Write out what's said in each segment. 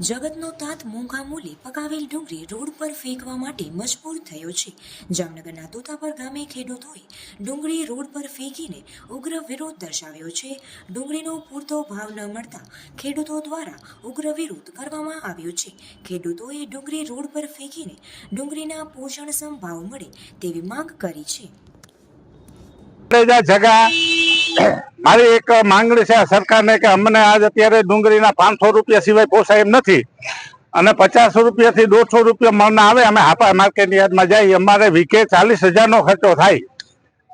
જગતનો તાત મોંઘા મૂલ્યે પકાવેલ ડુંગળી રોડ પર ફેંકવા માટે મજબૂર થયો છે. જામનગરના તોતાપર ગામે ખેડૂતોએ ડુંગળી રોડ પર ફેંકીને ઉગ્ર વિરોધ દર્શાવ્યો છે. ડુંગળીનો પૂરતો ભાવ ન મળતા ખેડૂતો દ્વારા ઉગ્ર વિરોધ કરવામાં આવ્યો છે. ખેડૂતોએ ડુંગળી રોડ પર ફેંકીને ડુંગળીના પોષણક્ષમ ભાવ મળે તેવી માંગ કરી છે. મારી એક માંગણી છે સરકારને કે અમને આજ અત્યારે ડુંગળીના પાંચસો રૂપિયા સિવાય પોસાય એમ નથી. અને પચાસ રૂપિયાથી દોઢસો રૂપિયા મણ આવે, અમે હાપા માર્કેટની યાદમાં જઈએ. અમારે વીકે ચાલીસ હજારનો ખર્ચો થાય.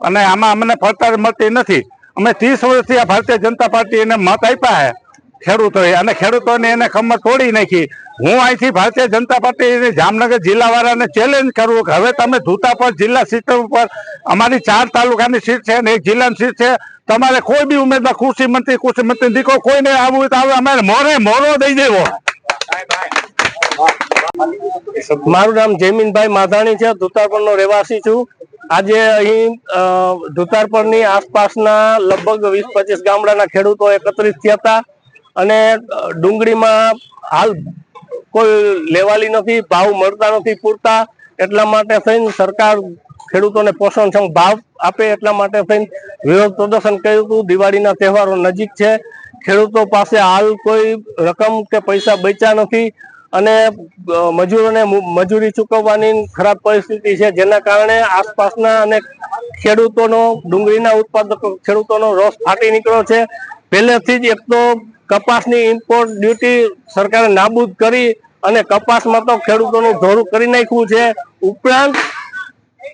અને આમાં અમને પડતર મળતી નથી. અમે ત્રીસ વર્ષથી આ ભારતીય જનતા પાર્ટી એને મત આપ્યા છે. ખેડૂતોએ. અને ખેડૂતોને એને ખમત તોડી નાખી. હું અહીંથી ભારતીય જનતા પાર્ટી જામનગર જિલ્લાવાળાને ચેલેન્જ કરવું કે હવે તમે ધૂતાપર જિલ્લા સીટ ઉપર અમારી ચાર તાલુકાની સીટ છે અને એક જિલ્લાની સીટ છે. તમારે કોઈ બી ઉમેદવાર કૃષિ મંત્રી કૃષિ મંત્રી દીકરો કોઈને આવવું તો આવે અમારે મોરે મોરો દઈ દેવો. મારું નામ જયમીનભાઈ માધાણી છે ધુતારપરનો રહેવાસી છું. આજે અહીં અ, ધુતારપરની આસપાસના લગભગ વીસ પચીસ ગામડાના ખેડૂતો એકત્રિત થયા હતા. અને ડુંગળીમાં હાલ કોઈ લેવાલી નથી, ભાવ મળતા નથી પૂરતા, એટલા માટે થઈને સરકાર ખેડૂતોને પોષણક્ષમ ભાવ આપે, એટલા માટે થઈને વિરોધ પ્રદર્શન કર્યું હતું. દિવાળીના તહેવારો નજીક છે. ખેડૂતો પાસે હાલ કોઈ રકમ કે પૈસા બચ્યા નથી અને મજૂરોને મજૂરી ચૂકવવાની ખરાબ પરિસ્થિતિ છે, જેના કારણે આસપાસના અને ખેડૂતોનો, ડુંગળીના ઉત્પાદકો ખેડૂતોનો રોષ ફાટી નીકળ્યો છે. પહેલેથી જ એક તો કપાસની ઇમ્પોર્ટ ડ્યુટી સરકારે નાબૂદ કરી અને કપાસમાં તો ખેડૂતોનું ધોરું કરી નાખ્યું છે. ઉપરાંત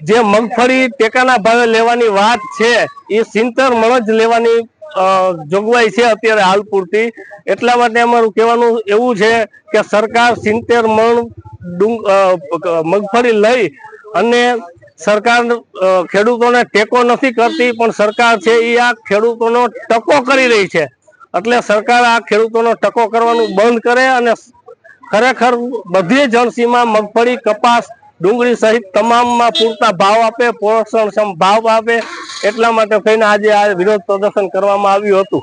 જે મગફળી ટેકાના ભાવે લેવાની વાત છે, એ સિંતર મણ જ લેવાની જોગવાઈ છે અત્યારે હાલ પૂરતી. એટલા માટે અમારું કહેવાનું એવું છે કે સરકાર સિત્તેર મણ મગફળી લઈ અને સરકાર ખેડૂતોને ટેકો નથી કરતી, પણ સરકાર છે એ આ ખેડૂતોનો ટકો કરી રહી છે. એટલે સરકાર આ ખેડૂતોનો ટકો કરવાનું બંધ કરે અને ખરેખર બધી જણસીમાં મગફળી, કપાસ, ડુંગળી સહિત તમામમાં પૂરતા ભાવ આપે, પોષણક્ષમ ભાવ આપે, એટલા માટે થઈને આજે આ વિરોધ પ્રદર્શન કરવામાં આવ્યું હતું.